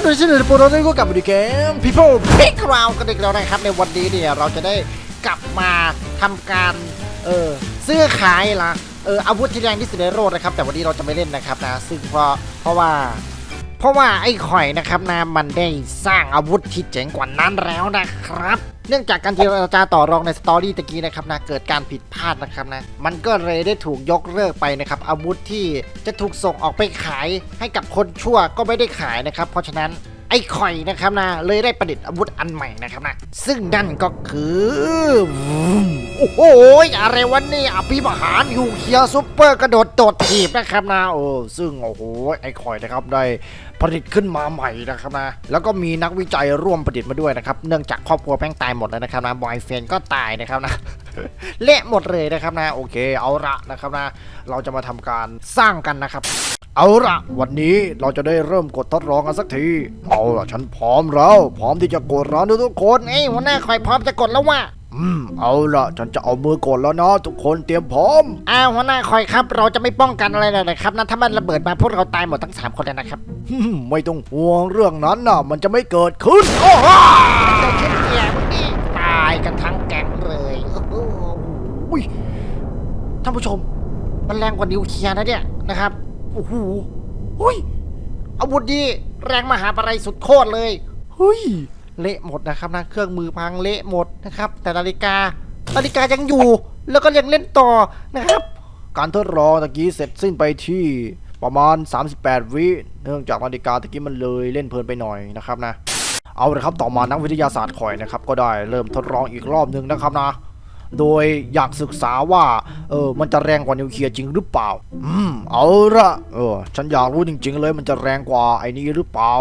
ครับในช่วงโปรโตไทป์ก็กลับมาดีเกม People Playground กันอีกแล้วนะครับ ในวันนี้เนี่ยเราจะได้กลับมาทำการ เออซื้อขายละเอออาวุธที่แรงที่สุดในโลกนะครับ แต่วันนี้เราจะไม่เล่นนะครับนะซึ่งเพราะเพราะว่า เพราะว่าไอ้ข่อยนะครับนะมันได้สร้างอาวุธที่เจ๋งกว่านั้นแล้วนะครับ เนื่องจากการที่เราจะต่อรองในสตอรี่ตะกี้นะครับนะเกิดการผิดพลาดนะครับนะมันก็เลยได้ถูกยกเลิกไปนะครับอาวุธที่จะถูกส่งออกไปขายให้กับคนชั่วก็ไม่ได้ขายนะครับ เพราะฉะนั้น ไอ้ข่อยนะครับนะเลยได้ประดิษฐ์อาวุธอันใหม่นะครับนะซึ่งนั่นก็คือโอ้โหอะไรวะนี่อภิมหารยูเคียร์ซุปเปอร์กระโดดโดดถีบนะครับนะโอ้ซึ่งโอ้โหไอ้ข่อยนะครับได้ผลิตขึ้นมาใหม่นะครับนะ แล้วก็มีนักวิจัยร่วมประดิษฐ์มาด้วยนะครับ เนื่องจากครอบครัวแป้งตายหมดแล้วนะครับนะ บอยเฟนก็ตายนะครับนะ เละหมดเลยนะครับนะ โอเค เอาละนะครับนะ เราจะมาทำการสร้างกันนะครับ เอาละวันนี้เราจะได้เริ่มกดทดลองกันสักที เอาละฉันพร้อมแล้ว พร้อมที่จะกดแล้วนะทุกคนเอ้ยหัวหน้าคอยพร้อมจะกดแล้วว่ะอืมเอาละฉันจะเอามือกดแล้วนะทุกคนเตรียมพร้อมอ้าวหัวหน้าคอยครับ เราจะไม่ป้องกันอะไรเลยนะครับนะถ้ามันระเบิดมาพวกเราตายหมดทั้งสามคนเลยนะครับไม่ต้องห่วงเรื่องนั้นนะมันจะไม่เกิดขึ้นโอ้โหเจ้าเชี่ยแย่มึงนี่ตายกันทั้งแก๊งเลยโอ้โหอุ้ยท่านผู้ชม มันแรงกว่านิวเคลียร์นะเนี่ยนะครับโอ้โหอุ้ย อาวุธดีแรงมหาปะไรสุดโคตรเลยเฮ้ยเละหมดนะครับนะเครื่องมือพังเละหมดนะครับ แต่นาฬิกานาฬิกายังอยู่ แล้วก็ยังเล่นต่อนะครับ การทดลองตะกี้เสร็จสิ้นไปที่ประมาณ 38 วิเนื่องจากนาฬิกาตะกี้มันเลยเล่นเพลินไปหน่อยนะครับนะ เอาละครับต่อมานักวิทยาศาสตร์คอยนะครับ ก็ได้เริ่มทดลองอีกรอบหนึ่งนะครับนะ โดยอยากศึกษาว่าเออมันจะแรงกว่านิวเคลียร์จริงหรือเปล่า อืม เอาละเออฉันอยากรู้จริง ๆ เลยมันจะแรงกว่าไอ้นี้หรือเปล่า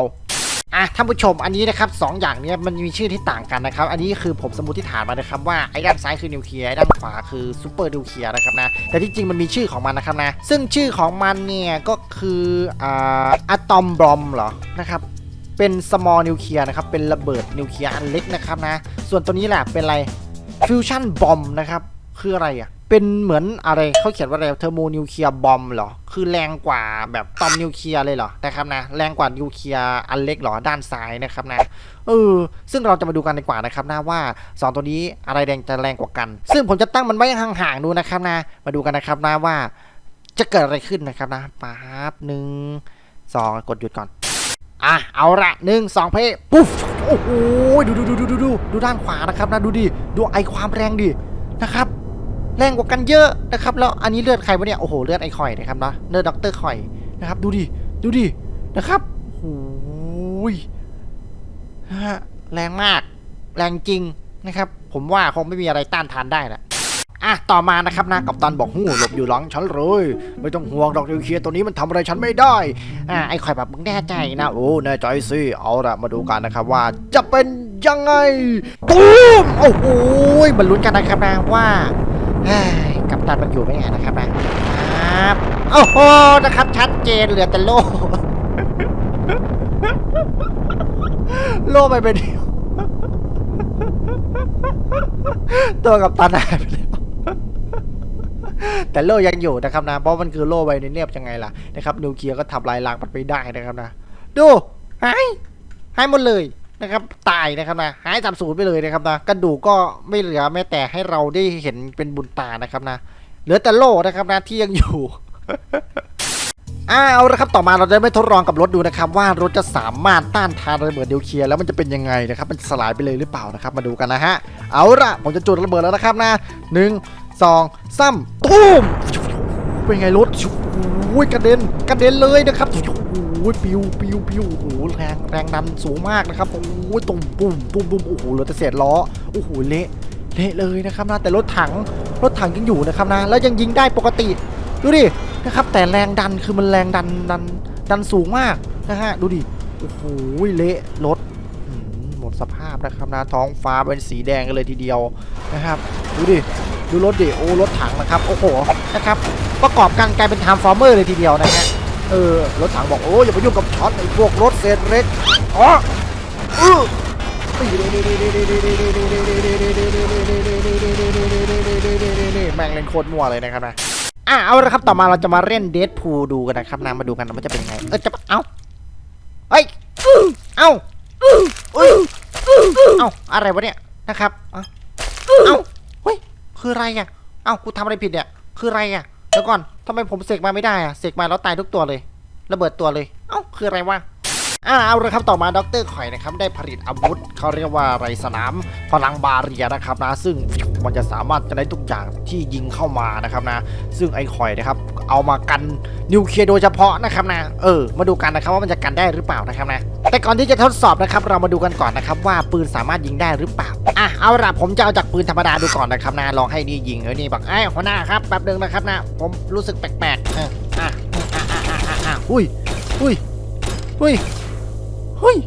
อะท่านผู้ชมอันนี้นะครับสองอย่างเนี้ยมันมีชื่อที่ต่างกันนะครับ อันนี้คือผมสมมติฐานมานะครับว่าไอ้ด้านซ้ายคือนิวเคลียร์ไอ้ด้านขวาคือซูเปอร์นิวเคลียร์นะครับนะแต่ที่จริงมันมีชื่อของมันนะครับนะซึ่งชื่อของมันเนี่ยก็คืออ่าอะตอมบอมเหรอนะครับเป็น small นิวเคลียร์นะครับเป็นระเบิดนิวเคลียร์อันเล็กนะครับนะส่วนตัวนี้แหละเป็นอะไร ฟิวชั่นบอมนะครับ คืออะไรอะ เป็นเหมือนอะไรเขาเขียนว่าอะไรเทอร์โมนิวเคลียร์บอมเหรอ คือแรงกว่าแบบตอมนิวเคลียร์เลยเหรอ นะครับนะ แรงกว่านิวเคลียร์อันเล็กเหรอ ด้านซ้ายนะครับนะ เออ ซึ่งเราจะมาดูกันดีกว่านะครับนะว่าสองตัวนี้อะไรแรงจะแรงกว่ากัน ซึ่งผมจะตั้งมันไว้ห่างๆดูนะครับนะ มาดูกันนะครับนะว่า จะเกิดอะไรขึ้นนะครับนะป๊าบหนึ่งสองกดหยุดก่อน อะ เอาละหนึ่งสองเพย์ปุ๊บ โอ้โหดูดูดูดูดูดูดูด้านขวานะครับนะดูดิดูไอความแรงดินะครับ แรงกว่ากันเยอะนะครับ แล้วอันนี้เลือดใครวะเนี่ยโอ้โหเลือดไอคอยนะครับนะเลือดด็อกเตอร์คอยนะครับ ดูดิดูดินะครับโอ้ยฮะแรงมากแรงจริงนะครับ ผมว่าคงไม่มีอะไรต้านทานได้แหละ อะต่อมานะครับนะกับตันบอกหูหลบอยู่หลังฉันเลย ไม่ต้องห่วงดอกนิวเคลียร์ตัวนี้มันทำอะไรฉันไม่ได้อะไอ้ข่อยแบบมึงแน่ใจนะโอ้แน่ใจสิเอาละมาดูกันนะครับว่าจะเป็นยังไงตูมโอ้โหมาลุ้นกันนะครับนะว่าเฮ้ยกับตันมันอยู่ไม่ไงนะครับนะครับโอ้โหนะครับชัดเจนเหลือแต่โล่โล่ไปเป็นตัวกับตันหายไปแล้ว แต่โล่ยังอยู่นะครับนะเพราะมันคือโล่ไวในเนียบยังไงล่ะนะครับนิวเคลียร์ก็ทำลายล้างมันไปได้นะครับนะ ดูหายหายหมดเลยนะครับตายนะครับนะหายสามศูนย์ไปเลยนะครับนะกระดูกก็ไม่เหลือแม้แต่ให้เราได้เห็นเป็นบุญตานะครับนะเหลือแต่โล่นะครับนะที่ยังอยู่อ่าเอาละครับต่อมาเราจะไม่ทดลองกับรถดูนะครับว่ารถจะสามารถต้านทานระเบิดนิวเคลียร์แล้วมันจะเป็นยังไงนะครับมันจะสลายไปเลยหรือเปล่านะครับมาดูกันนะฮะเอาละผมจะจุดระเบิดแล้วนะครับนะหนึ่ง สองสามตูมเป็นไงรถโอ้ยกระเด็นกระเด็นเลยนะครับโอ้ยปิวปิวปิวโอ้โหแรงแรงดันสูงมากนะครับโอ้ยตุ่มปุ่มปุ่มปุ่มโอ้โหเหลือแต่เศษล้อโอ้โหเละเละเลยนะครับนะแต่รถถังรถถังยังอยู่นะครับนะแล้วยังยิงได้ปกติดูดินะครับแต่แรงดันคือมันแรงดันดันดันสูงมากนะฮะดูดิโอ้โหเละรถหมดสภาพนะครับนะท้องฟ้าเป็นสีแดงกันเลยทีเดียวนะครับดูดิ ดูรถดิโอ้รถถังนะครับโอ้โหนะครับประกอบกันกลายเป็นทาร์ฟอร์เมอร์เลยทีเดียวนะฮะเออรถถังบอกโอ้อย่าไปยุ่งกับช็อตไอ้พวกรถเศษเล็กอ๋อเออแม่งเล่นโคตรมั่วเลยนะครับนะอะเอาละครับต่อมาเราจะมาเล่นเด p พูดูกันนะครับนะมาดูกันว่าจะเป็นยังไงเออจะเอ้าเฮ้ยอื้อเอ้าอะไรวะเนี่ยนะครับเอ้า คืออะไรอะเอ้ากูทำอะไรผิดเนี่ย คืออะไรอะเดี๋ยวก่อนทำไมผมเสกมาไม่ได้อะเสกมาแล้วตายทุกตัวเลย ระเบิดตัวเลย เอ้าคืออะไรวะ อ่าเอาละครับต่อมาดรข่อยนะครับได้ผลิตอาวุธเขาเรียกว่าไรสนามพลังบาเรียนะครับนะซึ่งมันจะสามารถจะได้ทุกอย่างที่ยิงเข้ามานะครับนะ ซึ่งไอ้ข่อยนะครับเอามากันนิวเคลียร์โดยเฉพาะนะครับนะเออมาดูกันนะครับว่ามันจะกันได้หรือเปล่านะครับนะแต่ก่อนที่จะทดสอบนะครับเรามาดูกันก่อนนะครับว่าปืนสามารถยิงได้หรือเปล่าอะเอาละผมจะเอาจากปืนธรรมดาดูก่อนนะครับนะลองให้นี่ยิงเออนี่บอกไอ้หัวหน้าครับแป๊บนึงนะครับนะผมรู้สึกแปลกๆอออะอะอะอะอะอะอุ้ยอุ้ยอุ้ย เฮ้ย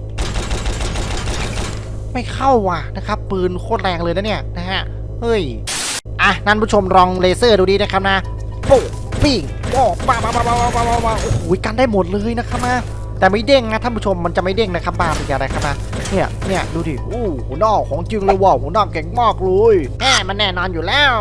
ไม่เข้าว่ะนะครับ ปืนโคตรแรงเลยนะเนี่ยนะฮะ เฮ้ย อะ นั่นผู้ชมลองเลเซอร์ดูดีนะครับนะโป้ปิ้งโป้บ้าบ้าบ้าบ้าบ้าบ้าบ้าโอ้โหกันได้หมดเลยนะครับนะแต่ไม่เด้งนะท่านผู้ชมมันจะไม่เด้งนะครับบ้าเป็นอะไรครับนะเนี่ยเนี่ยดูดิอู้หัวหน้าของจริงเลยว่ะหัวหน้าเก่งมากเลยแหมมันแน่นอนอยู่แล้ว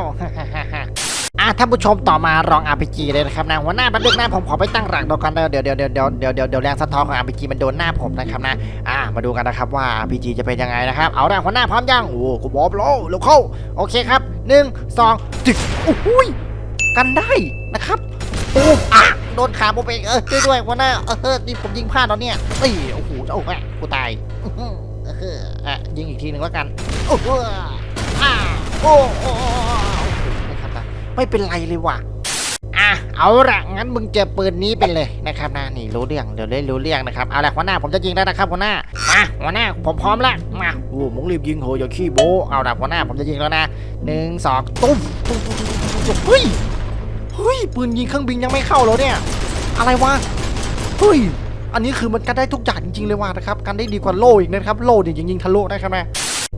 อะท่านผู้ชมต่อมาลอง RPG เลยนะครับนะหัวหน้าบันทึกหน้าผมขอไปตั้งหลักดูกันเดี๋ยวเดี๋ยวเดี๋ยวเดี๋ยวเดี๋ยวเดี๋ยวเดี๋ยวแรงสะท้อนของ RPG มันโดนหน้าผมนะครับนะอะมาดูกันนะครับว่า RPG จะเป็นยังไงนะครับเอาละหัวหน้าพร้อมยังโอ้กูบอกแล้วเร็วเข้าโอเคครับหนึ่งสองจึกโอ้ยกันได้นะครับโอ้อะโดนขาผมเองเออช่วยด้วยหัวหน้าเออนี่ผมยิงพลาดแล้วเนี่ยเอ้โอ้โหโอ้โหกูตายอื้ออเอออะยิงอีกทีหนึ่งแล้วกันโอ้โหอะโอ้ ไม่เป็นไรเลยว่ะอะเอาละงั้นมึงเจอปืนนี้ไปเลยนะครับนะนี่รู้เรื่องเดี๋ยวได้รู้เรื่องนะครับเอาละหัวหน้าผมจะยิงแล้วนะครับหัวหน้ามาหัวหน้าผมพร้อมแล้วมาโอ้มึงรีบยิงเหอะอย่าขี้โบะเอาละหัวหน้าผมจะยิงแล้วนะหนึ่งสองตุ้มตุ้มตุ้มตุ้มตุ้มตุ้มเฮ้ยเฮ้ยปืนยิงเครื่องบินยังไม่เข้าแล้วเนี่ย อะไรวะเฮ้ยอันนี้คือมันกันได้ทุกอย่างจริงๆเลยว่ะนะครับกันได้ดีกว่าโล่อีกนะครับโล่เนี่ยยิงยิงทะลุนะครับนะ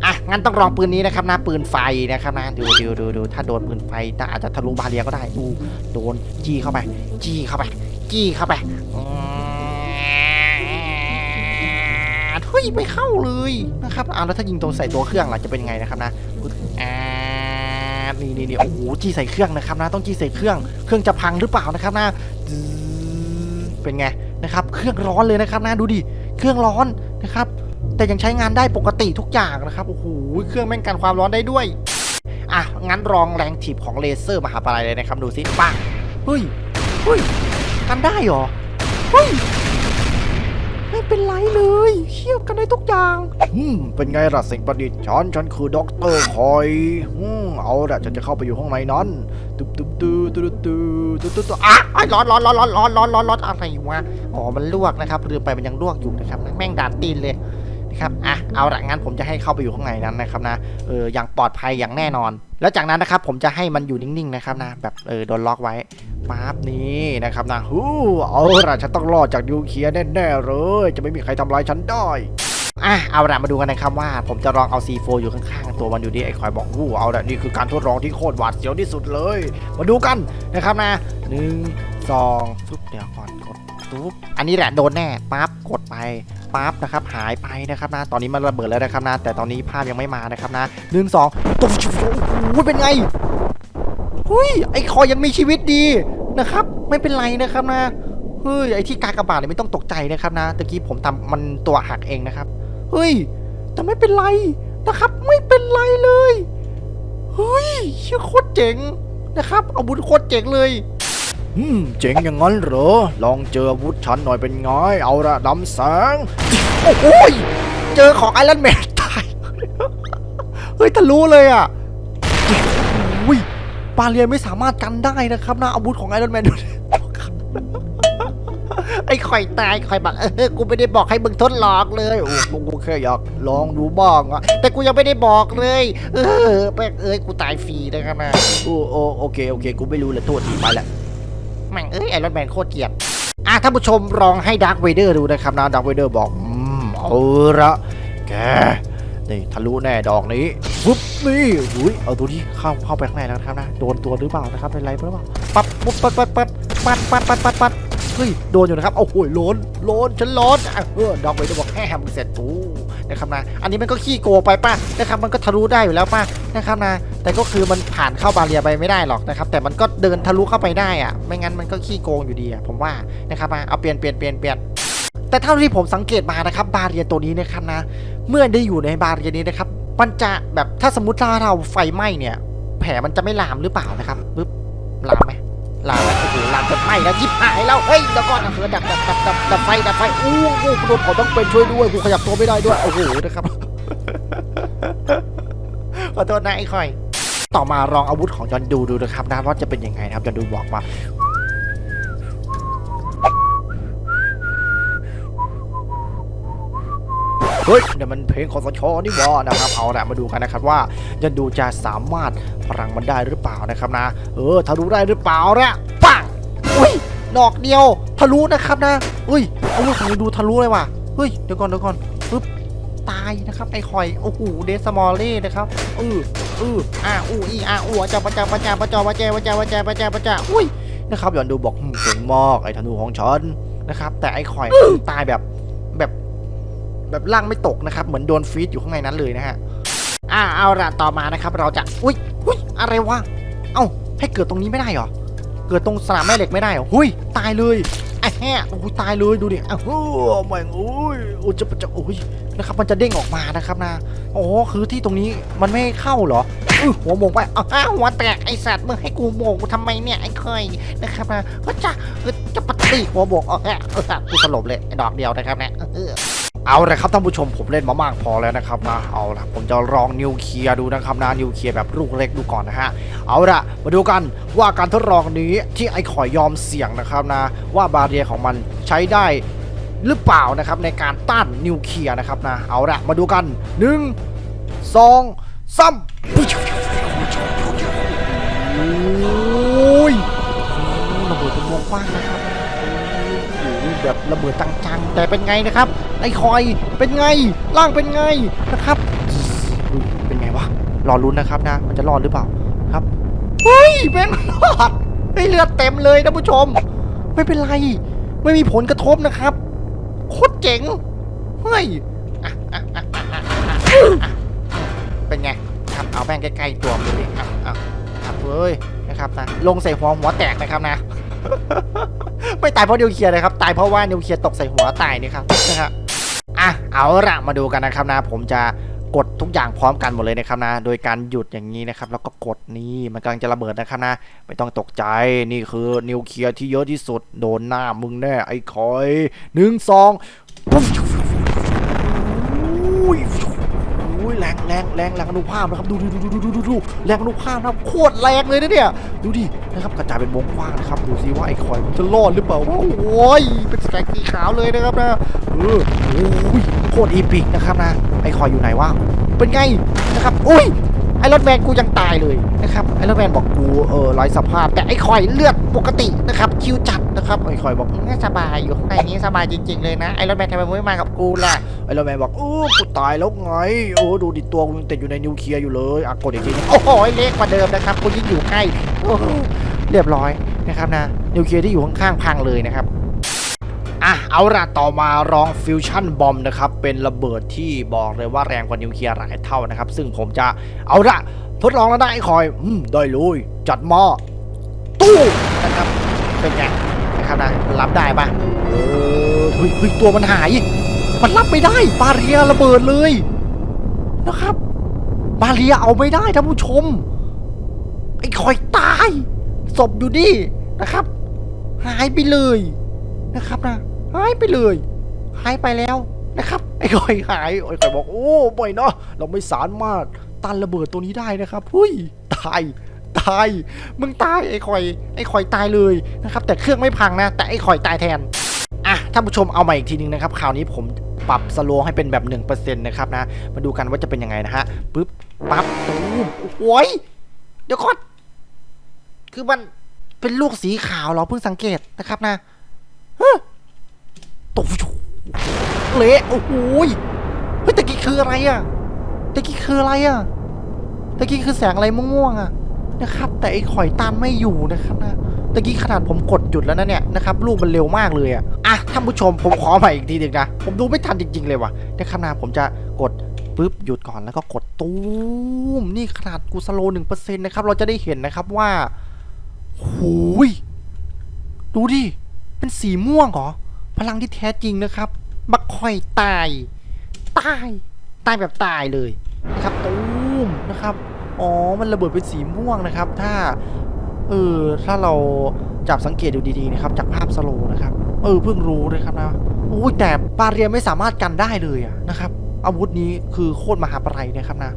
อะงั้นต้องลองปืนนี้นะครับนะปืนไฟนะครับนะดูดูดูดูถ้าโดนปืนไฟน่าอาจจะทะลุบาเรียก็ได้ดูโดนจี้เข้าไป จี้เข้าไปจี้เข้าไปเฮ้ยไม่เข้าเลยนะครับอ่าแล้วถ้ายิงตรงใส่ตัวเครื่องล่ะจะเป็นยังไงนะครับนะอ่านี่นี่นี่โอ้โหจี้ใส่เครื่องนะครับนะต้องจี้ใส่เครื่องเครื่องจะพังหรือเปล่านะครับนะเป็นไงนะครับ เครื่องร้อนเลยนะครับนะดูดิเครื่องร้อนนะครับ แต่ยังใช้งานได้ปกติทุกอย่างนะครับ โอ้โห เครื่องแม่งกันความร้อนได้ด้วย อะ งั้นรองแรงถีบของเลเซอร์มหาปลายเลยนะครับ ดูซิปังเฮ้ย เฮ้ย กันได้หรอ เฮ้ย ไม่เป็นไรเลยเทียวกันได้ทุกอย่างอืมเป็นไงล่ะสิ่งประดิษฐ์ฉันฉันคือด็อกเตอร์คอยอืมเอาละฉันจะเข้าไปอยู่ห้องในนั้นตุ๊บตุ๊บตุ๊บตุ๊บตุ๊บตุ๊บตุ๊บอะร้อนร้อนร้อนร้อนร้อนร้อนร้อนอะไรวะ อ๋อ มันลวกนะครับลืมไปมันยังลวกอยู่นะครับ แม่งด่าตีนเลย นะครับอะเอาละงั้นผมจะให้เข้าไปอยู่ข้างในนั้นนะครับนะเอออย่างปลอดภัยอย่างแน่นอน แล้วจากนั้นนะครับผมจะให้มันอยู่นิ่งๆนะครับนะแบบเออโดนล็อกไว้ปั๊บนี้นะครับนะฮู้เอาละฉันต้องรอดจากนิวเคียร์แน่ๆเลย จะไม่มีใครทำร้ายฉันได้อะเอาละมาดูกันนะครับว่า ผมจะลองเอา C4 อยู่ข้างๆตัวมันดูดิไอ้คอยบอกวู้เอาละนี่คือการทดลองที่โคตรหวาดเสียวที่สุดเลย มาดูกันนะครับนะหนึ่งสองฟึบเดี๋ยวก่อนกดตุ๊บอันนี้แหละโดนแน่ปั๊บกดไป ปั๊บนะครับหายไปนะครับนะตอนนี้มันระเบิดแล้วนะครับนะแต่ตอนนี้ภาพยังไม่มานะครับนะหนึ่งสองตุ๊บโอ้โหเป็นไงเฮ้ยไอ้คอยยังมีชีวิตดีนะครับ ไม่เป็นไรนะครับนะเฮ้ยไอ้ที่กากระบาทเนี่ยไม่ต้องตกใจนะครับนะตะกี้ผมทำมันตัวหักเองนะครับเฮ้ยแต่ไม่เป็นไรนะครับ ไม่เป็นไรเลยเฮ้ยเชื่อโคตรเจ๋งนะครับอาวุธโคตรเจ๋งเลย อืมเจ๋งอย่างนั้นเหรอ ลองเจออาวุธฉันหน่อยเป็นไง เอาละดำแสง โอ้โหเจอของไอรอนแมนตาย เฮ้ยทะลุเลยอะอุ้ยบาเรียนไม่สามารถกันได้นะครับนะอาวุธของไอรอนแมนไอ้ข่อยตายข่อยบอกเออกูไม่ได้บอกให้มึงทดลองเลยโอ้กูแค่อยากลองดูบ้างอะแต่กูยังไม่ได้บอกเลย เออแม่งเอ้ยกูตายฟรีนะครับนะโอ้โอโอเคโอเค กูไม่รู้ลยโทษทีไปละ แม่งเอ้ยไอรอนแมนโคตรเกลียดอะท่านผู้ชมลองให้ดาร์คเวเดอร์ดูนะครับนะดาร์คเวเดอร์บอกอืมเอาละแกนี่ทะลุแน่ดอกนี้ปุ๊บนี่อุ้ยเอาตัวที่เข้าเข้าไปข้างในแล้วนะครับนะโดนตัวหรือเปล่านะครับเป็นไรหรือเปล่าปั๊บปุ๊บปัดปัดปัดปัดปัดปัดปัดปัดเฮ้ยโดนอยู่นะครับโอ้โหล้นล้นฉันล้นอะเออดอกเวเดอร์บอกแฮ่มึงเสร็จตูนะครับนะอันนี้มันก็ขี้โกไปป่ะนะครับมันก็ทะลุได้อยู่แล้วป่ะนะครับนะ แต่ก็คือมันผ่านเข้าบาเรียไปไม่ได้หรอกนะครับ แต่มันก็เดินทะลุเข้าไปได้อะไม่งั้นมันก็ขี้โกงอยู่ดีอะผมว่านะครับมาเอาเปลี่ยนเปลี่ยนเปลี่ยนเปลี่ยนแต่เท่าที่ผมสังเกตมานะครับ บาเรียตัวนี้นะครับนะ เมื่อได้อยู่ในบาเรียนี้นะครับมันจะแบบถ้าสมมติถ้าเราไฟไหม้เนี่ย แผลมันจะไม่ลามหรือเปล่านะครับปึ๊บลามไหมลามไหมโอ้โหลามจนไหม้แล้วยิบหายแล้วเฮ้ยแล้วก็เออดับดับดับดับดับไฟดับไฟอู้หูกูโดนผมต้องเป็นช่วยด้วยกูขยับตัวไม่ได้ด้วยโอ้โหนะครับขอโทษนะไอ้คอย ต่อมาลองอาวุธของจอนดูดูนะครับนะว่าจะเป็นยังไงนะครับจอนดูบอกมาเฮ้ยเนี่ยมันเพลงคอสชนี่หว่านะครับเอาละมาดูกันนะครับว่าจอนดูจะสามารถพลังมันได้หรือเปล่านะครับนะ เออทะลุได้หรือเปล่าเนี่ยปังอุ้ยดอกเดียวทะลุนะครับนะอุ้ยอาวุธของจอนดูทะลุเลยว่ะเฮ้ยเดี๋ยวก่อนเดี๋ยวก่อนปึ๊บตายนะครับไอ้คอยโอ้โหเดสมอลเล่นะครับเออ อืออ่าอู้อีอ่าอู้จ้าปะจ้าปะจ้าปะจอปะแจปะจ้าปะจ้าปะจ้าปะจ้าอุ้ยนะครับย้อนดูบอกหึ่มเก่งมากไอ้ธนูของฉันนะครับ แต่ไอ้คอยตายแบบแบบ แบบล่างไม่ตกนะครับ เหมือนโดนฟีดอยู่ข้างในนั้นเลยนะฮะอ่าเอาละต่อมานะครับ เราจะอุ้ยอุ้ยอะไรวะเอ้าให้เกิดตรงนี้ไม่ได้เหรอเกิดตรงสนามแม่เหล็กไม่ได้เหรอหุยตายเลย ไอ้แห่โอ้ยตายเลยดูดิอ้าวโอ้แม่งโอ้ยโอ้ยจะจะโอ้ยนะครับมันจะเด้งออกมานะครับนะอ๋อคือที่ตรงนี้มันไม่ให้เข้าเหรออื้อหัวโมงไปอ้าวหัวแตกไอสัตว์มึงให้กูโมงกูทำไมเนี่ยไอ้เคยนะครับนะก็จะจะปฏิหัวโมงเออเออเออกูสลบเลยไอดอกเดียวนะครับนะเออ เอาลยครับท่านผู้ชมผมเล่นมามากพอแล้วนะครับนะเอาละผมจะลองนิวเคลียร์ดูนะครับนะนิวเคลียร์แบบลูกเล็กดูก่อนนะฮะเอาละมาดูกันว่าการทดลองนี้ที่ไอ้ขอยยอมเสี่ยงนะครับนะว่าบาเรียของมันใช้ได้หรือเปล่านะครับในการต้านนิวเคลียร์นะครับนะเอาละมาดูกันหนึ่งสองสามโอ้ยระเบิดเป็นวงกว้างนะครับ แบบระเบิดจังๆแต่เป็นไงนะครับไอคอยเป็นไงร่างเป็นไงนะครับเป็นไงวะรอลุ้นนะครับนะ มันจะรอดหรือเปล่าครับเฮ้ยเป็นรอดไอ้เลือดเต็มเลยนะผู้ชม ไม่เป็นไร ไม่มีผลกระทบนะครับโคตรเจ๋งเฮ้ยเป็นไงครับเอาแม่งใกล้ๆตัวมันเลยดิอะอะครับเว้ยนะครับนะลงใส่หัวหัวแตกนะครับนะ ไม่ตายเพราะนิวเคลียร์นะครับ ตายเพราะว่านิวเคลียร์ตกใส่หัวตายนี่ครับนะครับอะเอาละมาดูกันนะครับนะ ผมจะกดทุกอย่างพร้อมกันหมดเลยนะครับนะ โดยการหยุดอย่างนี้นะครับ แล้วก็กดนี่มันกำลังจะระเบิดนะครับนะ ไม่ต้องตกใจ นี่คือนิวเคลียร์ที่เยอะที่สุด โดนหน้ามึงแน่ไอ้คอยหนึ่งสองปุ๊บ ยอุ้ยแรงแรงแรงแรงอนุภาพนะครับดูดูดูดูดูดูดูแรงอนุภาพนะครับโคตรแรงเลยนะเนี่ยดูดินะครับกระจายเป็นวงกว้างนะครับดูซิว่าไอ้คอยมันจะรอดหรือเปล่าว่าโอ้ยเป็นสแต็กสีขาวเลยนะครับนะเออโอ้ยโคตรอีพิกนะครับนะไอ้คอยอยู่ไหนวะเป็นไงนะครับอุ้ย ไอ้รถแมนกูยังตายเลยนะครับไอ้รถแมนบอกกูเออไร้สภาพ แต่ไอ้คอยเลือดปกตินะครับคิวจัดนะครับไอ้คอยบอกง่ายสบายอยู่ข้างในนี้สบายจริง ๆเลยนะไอ้รถแมนทำไมมึงไม่มากับกูล่ะไอ้ราแมนบอกโอ้กูตายแล้วไงโอ้ดูดิตัวกูยังติดอยู่ในนิวเคลียร์อยู่เลยอะกดอีกทีโอ้โหเล็กกว่าเดิมนะครับกูยิ่งอยู่ใกล้เรียบร้อยนะครับนะนิวเคลียร์ที่อยู่ข้างๆพังเลยนะครับ อะเอาละต่อมาลองฟิวชั่นบอมนะครับ เป็นระเบิดที่บอกเลยว่าแรงกว่านิวเคลียร์หลายเท่านะครับ ซึ่งผมจะเอาละทดลองแล้วได้ไอ้คอย อืมได้เลยจัดหม้อตู้นะครับ เป็นไงนะครับนะรับได้ปะเออเฮ้ยเฮ้ยตัวมันหาย มันรับไม่ได้บาเรียระเบิดเลยนะครับ บาเรียเอาไม่ได้ท่านผู้ชมไอ้คอยตายศพอยู่นี่นะครับ หายไปเลยนะครับนะ หายไปเลยหายไปแล้วนะครับไอ้คอยหายไอ้คอยบอกโอ้บ่อยเนาะเราไม่สามารถต้านระเบิดตัวนี้ได้นะครับเฮ้ยตายตายมึงตายไอ้คอยไอ้คอยตายเลยนะครับแต่เครื่องไม่พังนะ แต่ไอ้คอยตายแทนอะท่านผู้ชมเอามาอีกทีนึงนะครับคราวนี้ผมปรับสโลว์ให้เป็นแบบ1%นะครับนะมาดูกันว่าจะเป็นยังไงนะฮะปึ๊บปั๊บตูมโอ้ยเดี๋ยวก่อนคือมันเป็นลูกสีขาวเหราเพิ่งสังเกตนะครับนะฮะ ตกเละโอ้โหยเฮ้ยตะกี้คืออะไรอะตะกี้คืออะไรอะตะกี้คือแสงอะไรม่วงๆอะนะครับ แต่ไอ้ข่อยต้านไม่อยู่นะครับนะตะกี้ขนาดผมกดหยุดแล้วนะเนี่ยนะครับลูกมันเร็วมากเลยอะอะท่านผู้ชมผมขอใหม่อีกทีหนึ่งนะผมดูไม่ทันจริง ๆ เลยว่ะนะครับนะผมจะกดปุ๊บหยุดก่อนแล้วก็กดตู้มนี่ขนาดกูสโลหนึ่งเปอร์เซ็นต์นะครับ เราจะได้เห็นนะครับว่าหูยดูดิเป็นสีม่วงเหรอ พลังที่แท้จริงนะครับ บักคอยตาย ตาย ตายแบบตายเลยนะครับตูมนะครับ อ๋อ มันระเบิดเป็นสีม่วงนะครับ ถ้า เออ ถ้าเราจับสังเกตดูดีๆนะครับ จากภาพสโลนะครับ เออ เพิ่งรู้นะครับนะโอ้ยแต่บาเรียไม่สามารถกันได้เลยอะนะครับ อาวุธนี้คือโคตรมหาปไรนะครับนะ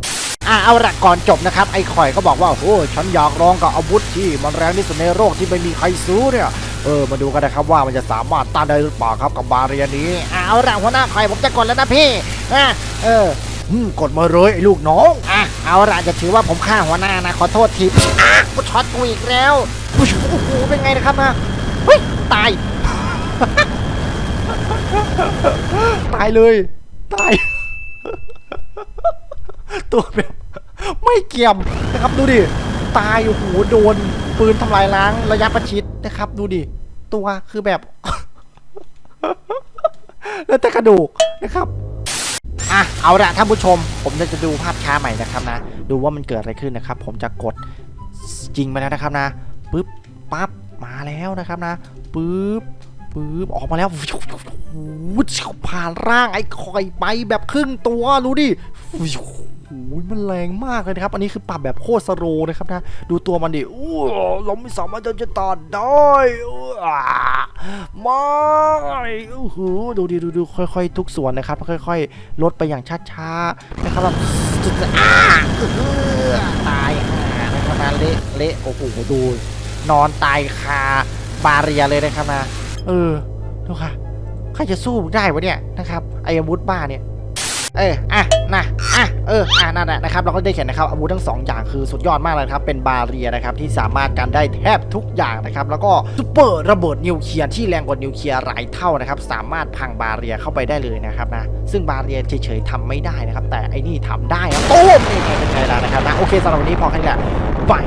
อะเอาละก่อนจบนะครับ ไอ้ข่อยก็บอกว่าโอ้ยฉันอยากลองกับอาวุธที่มันแรงที่สุดในโลกที่ไม่มีใครซื้อเนี่ย เออมาดูกันนะครับว่ามันจะสามารถต้านได้หรือเปล่าครับกับบาเรียนี้อะเอาละหัวหน้าข่อยผมจะกดแล้วนะพี่อะเออกดมาเลยไอ้ลูกน้องอะเอาละจะถือว่าผมฆ่าหัวหน้านะขอโทษทีอะกูช็อตกูอีกแล้วโอ้โหเป็นไงนะครับนะเฮ้ยตายตายเลยตายตัวแบบไม่เกี่ยมนะครับดูดิตายโอ้โหโดนปืนทำลายล้างระยะประชิดนะครับดูดิ ตัวคือแบบ แล้วแต่กระดูกนะครับอะเอาละท่านผู้ชม ผมจะดูภาพช้าใหม่นะครับนะ ดูว่ามันเกิดอะไรขึ้นนะครับ ผมจะกดจริงไปแล้วนะครับนะปึ๊บปั๊บมาแล้วนะครับนะปึ๊บปึ๊บออกมาแล้วผ่านร่างไอ้คอยไปแบบครึ่งตัวรู้ดิโอ้ยมันแรงมากเลยนะครับ อันนี้คือปรับแบบโคตรสโลนะครับนะ ดูตัวมันดิอู้เราไม่สามารถจะจะตัดได้ ไม่อู้หูดูดิดูดูค่อยๆ ทุกส่วนนะครับ ค่อยๆ ลดไปอย่างช้าๆนะครับแบบอ้าตายนะครับนะเละเละโอ้โหดูนอนตายคาบาเรียเลยนะครับนะเออดูค่ะใครจะสู้ได้วะเนี่ยนะครับไออาวุธบ้าเนี่ย เอออะนะ เอออ่านั่นแหละนะครับเราก็ได้เห็นนะครับอาวุธทั้งสองอย่างคือสุดยอดมากเลยครับเป็นบาเรียนะครับที่สามารถกันได้แทบทุกอย่างนะครับแล้วก็ซุปเปอร์ระเบิดนิวเคลียร์ที่แรงกว่านิวเคลียร์หลายเท่านะครับสามารถพังบาเรียเข้าไปได้เลยนะครับนะซึ่งบาเรียเฉยๆทำไม่ได้นะครับแต่ไอ้นี่ทำได้ครับโอ้มนี่ไงเป็นไงล่ะนะครับนะโอเคสำหรับวันนี้พอแค่นี้แหละบาย